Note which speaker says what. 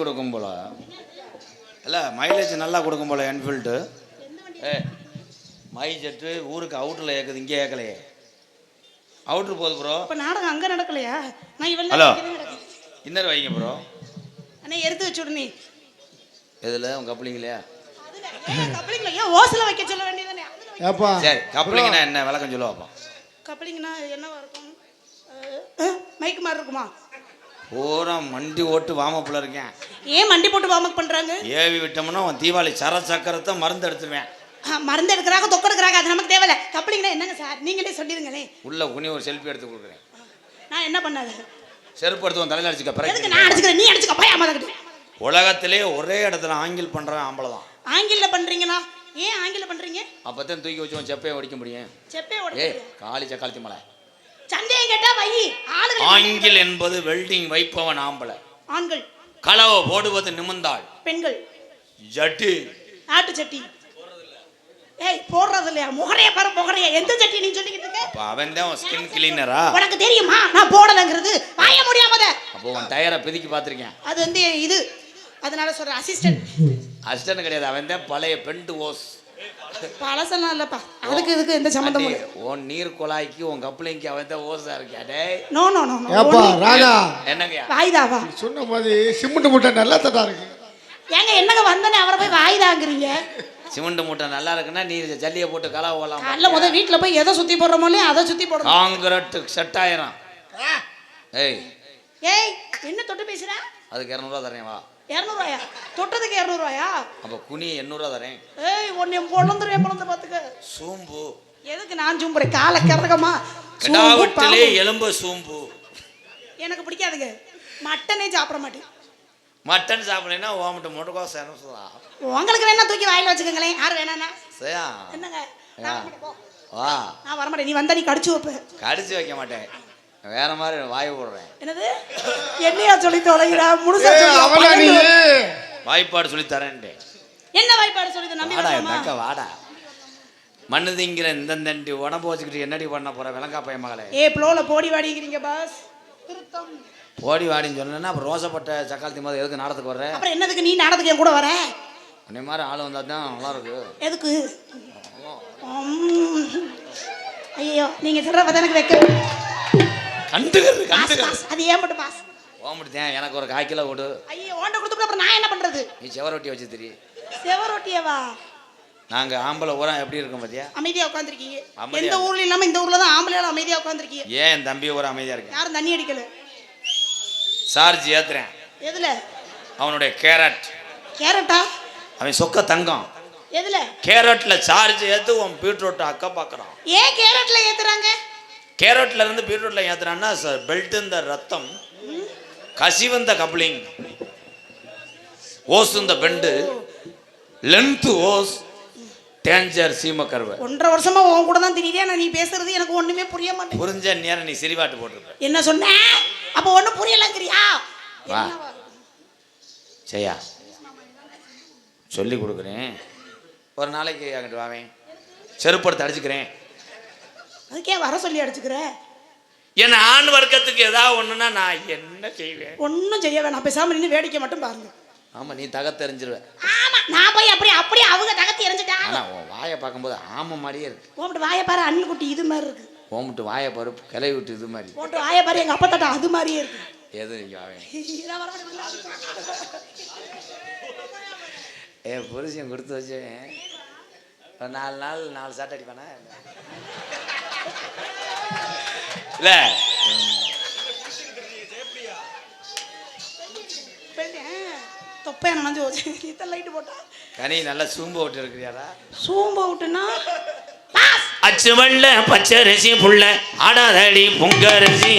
Speaker 1: கொடுக்கும் போல. இல்லை மைலேஜ் நல்லா கொடுக்கும் போல என்ஃபீல்டு ஏ மை ஜெட்டு ஊருக்கு அவுட்டரில் ஏக்குது இங்கே ஏக்கலையே. அவுட்ரு போகுது ப்ரோ
Speaker 2: இப்ப நாடகம் அங்க நடக்கலையா? நான் இவள்
Speaker 1: ஹலோ. இன்னர் வைங்க ப்ரோ
Speaker 2: அண்ணே எடுத்து வச்சு விடு நீ.
Speaker 1: இதில் உங்கள் கப்ளிங்களே
Speaker 2: கப்பலிங்களா ஏன் ஓசில வைக்க சொல்ல வேண்டியதானே.
Speaker 3: ஏப்பா.
Speaker 1: சரி கப்ளிங்கன்னா என்ன? விளக்கம் சொல்லுவாப்பா
Speaker 2: கப்பலிங்கன்னா என்னவா இருக்கும்? மைக்கு மாதிரி இருக்குமா?
Speaker 1: பூரா மண்டி ஓட்டு வாமப்புல இருக்கேன்.
Speaker 2: ஏன் மண்டி போட்டு வார்ம் பண்றாங்க?
Speaker 1: ஏவி விட்டோம்னா உன் தீபாவளி சர சக்கரத்தை மருந்து எடுத்துருவேன்.
Speaker 2: ஆ, மருந்து எடுக்கிறாங்க தொக்க எடுக்கிறாங்க அது நமக்கு தேவையில்ல. கப்பலிங்கன்னா என்னங்க சார் நீங்களே சொல்லிடுங்களே.
Speaker 1: உள்ள குனி ஒரு செல்ஃபி எடுத்து கொடுக்குறேன்.
Speaker 2: நான் என்ன பண்ணாது
Speaker 1: செருப்பு எடுத்து உன் தலையில் அடிச்சுக்க
Speaker 2: எதுக்கு
Speaker 1: பிறகு
Speaker 2: நான் அடிச்சுக்கிறேன்? நீ அடிச்சுக்க போய் அம்மா
Speaker 1: உலகத்திலே ஒரே இடத்துல ஆங்கில் பண்ணுறவன் ஆம்பளை தான்
Speaker 2: ஆங்கில பண்றீங்களா? ஏன் ஆங்கில பண்றீங்க?
Speaker 1: அப்போ தான் தூக்கி வச்சு உன் செப்பையை ஒடிக்க முடியும்.
Speaker 2: செப்பே
Speaker 1: ஏய்
Speaker 2: ஓட
Speaker 1: காளி சக்காளத்தி மலை
Speaker 2: சந்தேகம் கேட்டா வை ஆளுகள்
Speaker 1: ஆங்கில் என்பது வெல்டிங் வைப்பவன் ஆம்பளை.
Speaker 2: ஆண்கள்.
Speaker 1: களவு போடுவது நிமிர்ந்தாள்.
Speaker 2: பெண்கள்.
Speaker 1: ஜட்டு.
Speaker 2: ஆட்டு சட்டி ஏய் போடுறது இல்லையா முகரைய பாரு முகரைய எந்த சட்டி நீ சொல்லிக்கிட்டு இருக்க?
Speaker 1: அவன் தான் ஸ்கின் கிளீனரா
Speaker 2: உனக்கு தெரியுமா? நான் போடலங்கிறது. வாய முடியாமத
Speaker 1: அப்போ உன் டயரை பிதுக்கி பார்த்துருக்கேன்.
Speaker 2: அது வந்து இது. அதனால சொல்றேன் அசிஸ்டன்ட்
Speaker 1: அசிஸ்டன்ட் கிடையாது. அவன் தான் பழைய பெண்டு ஓஸ்.
Speaker 2: பழசெல்லாம் இல்லப்பா. அதுக்கு இதுக்கு எந்த சம்மந்தமும் இல்லை.
Speaker 1: உன் நீர் குழாய்க்கு உன் கப்ளிங்க்கு அவன் தான் ஓஸா இருக்கியா டேய்?
Speaker 2: நோ நோ நோ
Speaker 3: ஏப்பா ராஜா
Speaker 1: என்னங்கய்யா?
Speaker 2: வாய்தாவா?
Speaker 3: நீ சொன்ன மாதிரி சிமெண்ட் மூட்டை நல்லா தட்டா இருக்கு.
Speaker 2: ஏங்க என்னங்க வந்தனே அவரை போய் வாய்தாங்கிறீங்க?
Speaker 1: சிமெண்ட் மூட்டை நல்லா இருக்குன்னா நீ ஜல்லியை போட்டு கலவை போடலாம்.
Speaker 2: காலைல முத வீட்டுல போய் எதை சுத்தி போடுறோமோ இல்லையோ அதை சுத்தி போடணும்.
Speaker 1: காங்கிரட் செட் ஆயிரும். ஏய்.
Speaker 2: ஏய் என்ன தொட்டு பேசுற?
Speaker 1: அதுக்கு இரநூறுவா தரேன் வா.
Speaker 2: இரநூறுவாயா? தொட்டதுக்கு இரநூறுவாயா?
Speaker 1: அப்போ குனி எண்ணூறுவா தரேன்.
Speaker 2: ஏய் ஒன்னு பொழந்துருவேன் பொழந்து பாத்துக்க.
Speaker 1: சூம்பு.
Speaker 2: எதுக்கு நான் சும்புறேன் காலை கறகமா
Speaker 1: கிடாவட்டிலே எலும்பு சூம்பு.
Speaker 2: எனக்கு பிடிக்காதுங்க. மட்டனே சாப்பிட மாட்டேன்.
Speaker 1: மட்டன் சாப்பிடலைன்னா ஓமட்டு முட்டைக்கோ சரசுதா
Speaker 2: உங்களுக்கு வேணா தூக்கி வாயில வச்சுக்கோங்களேன். யார் வேணாண்ணா
Speaker 1: சரியா?
Speaker 2: என்னங்க? நான் வரமாட்டேன், போ.
Speaker 1: வா.
Speaker 2: நான் வரமாட்டேன் நீ வந்தா நீ கடிச்சு வைப்ப.
Speaker 1: கடிச்சு வைக்க மாட்டேன். வேற மாதிரி வாய் போடுறேன்.
Speaker 2: என்னது? என்னையா சொல்லி தொலைகிறா? முழுசா சொல்லு.
Speaker 3: அவனா நீ
Speaker 2: பன்னெண்டு
Speaker 1: வாய்ப்பாடு சொல்லி தரேன்டே
Speaker 2: என்ன வாய்ப்பாடு சொல்லி நம்பி
Speaker 1: வாடா வாடா மண்ணு திங்கிற இந்த தண்டி உடம்பு வச்சுக்கிட்டு என்னடி பண்ண போற விளங்கா பையன் மகளே?
Speaker 2: ஏ ப்ளோல போடி வாடிங்கிறீங்க பாஸ் திருத்தம்.
Speaker 1: போடி வாடின்னு சொன்னா அப்புறம் ரோசப்பட்ட சக்காலத்தி மாதிரி எதுக்கு நாடத்துக்கு வர்ற?
Speaker 2: அப்புறம் என்னதுக்கு நீ நாடகத்துக்கு என் கூட வர?
Speaker 1: உன்னை மாதிரி ஆள் வந்தா தான் நல்லா இருக்கு
Speaker 2: எதுக்கு. ஐயோ நீங்க சொல்ற பார்த்தா எனக்கு வைக்க
Speaker 1: கண்டுக்கிறது
Speaker 2: பாஸ் அது ஏன் மட்டும் பாஸ்?
Speaker 1: ஓம்பிட்டுதேன் எனக்கு ஒரு கால் கிலோ கொடு.
Speaker 2: ஐயோ ஓண்ட கொடுத்து அப்புறம் நான் என்ன பண்றது?
Speaker 1: நீ செவரொட்டி வச்சு திரி.
Speaker 2: செவரொட்டியவா
Speaker 1: நாங்க ஆம்பளை உரம் எப்படி இருக்கும் பாத்தியா?
Speaker 2: அமைதியா உட்காந்துருக்கீங்க எந்த ஊர்ல இல்லாம இந்த ஊர்ல தான் ஆம்பளையால அமைதியா உட்காந்துருக்கீங்க
Speaker 1: ஏன் என் தம்பி ஒரு அமைதியா இருக்கேன்?
Speaker 2: யாரும் தண்ணி அடிக்கல.
Speaker 1: சார்ஜ் ஏத்துறேன்.
Speaker 2: எதுல?
Speaker 1: அவனுடைய கேரட்.
Speaker 2: கேரட்டா?
Speaker 1: அவன் சொக்க தங்கம்.
Speaker 2: எதுல?
Speaker 1: கேரட்ல சார்ஜ் ஏத்து உன் பீட்ரூட் அக்க பார்க்கறான்
Speaker 2: ஏன் கேரட்ல ஏத்துறாங்க?
Speaker 1: கேரட்ல இருந்து பீட்ரூட்ல ஏத்துறான்னா பெல்ட் இந்த ரத்தம் கசிவந்த கப்ளிங் ஓஸ் இந்த பெண்டு லென்த் ஓஸ் டேஞ்சர் சீம கருவை.
Speaker 2: ஒன்றரை வருஷமா உன் கூட தான் தெரியுதே ஆனா நீ பேசுறது எனக்கு ஒண்ணுமே புரிய மாட்டேங்குது.
Speaker 1: புரிஞ்ச நேரம் நீ சிரிவாட்டு போட்டிருப்ப.
Speaker 2: என்ன சொன்ன? அப்ப ஒண்ணும் புரியலங்கிறியா?
Speaker 1: வா. செய்யா சொல்லி கொடுக்குறேன். ஒரு நாளைக்கு அங்கிட்டு வாவேன் செருப்படுத்து அடிச்சுக்கிறேன்.
Speaker 2: அதுக்கே வர சொல்லி அடிச்சுக்கிற?
Speaker 1: என் ஆண் வர்க்கத்துக்கு ஏதாவது ஒண்ணுன்னா நான் என்ன செய்வேன்?
Speaker 2: ஒண்ணும் செய்ய வேணாம். பேசாம நின்று வேடிக்கை மட்டும் பாருங்க.
Speaker 1: ஆமா நீ தகத்தெறிஞ்சிருவ.
Speaker 2: ஆமா நான் போய் அப்படி அப்படியே அவங்க தகத்தி எரிஞ்சுட்டாங்க
Speaker 1: ஆனா உன் வாயை பார்க்கும்போது ஆமை மாதிரியே இருக்கு.
Speaker 2: உன்கிட்ட வாயை பாரு அண்ணு குட்டி இது மாதிரி இருக்கு.
Speaker 1: ஓம்பிட்டு வாயை பருப்பு கிளை விட்டு இது மாதிரி.
Speaker 2: போட்டு வாயை பாரு எங்க அப்பா தட்டா அது மாதிரியே இருக்கு.
Speaker 1: எது. என் புருஷன் கொடுத்து வச்சேன் ஒரு நாலு நாள் நாலு சாட்டை அடிப்பானா? இல்ல.
Speaker 2: தொப்பையா நனைஞ்சு போச்சு இத்தனை லைட்டு போட்டா?
Speaker 1: கனி நல்லா சூம்பு விட்டு இருக்கிறியாடா?
Speaker 2: சூம்ப விட்டுனா பாஸ்
Speaker 1: அச்சு வள்ள பச்சரிசி புள்ள ஆடாதடி பொங்கரிசி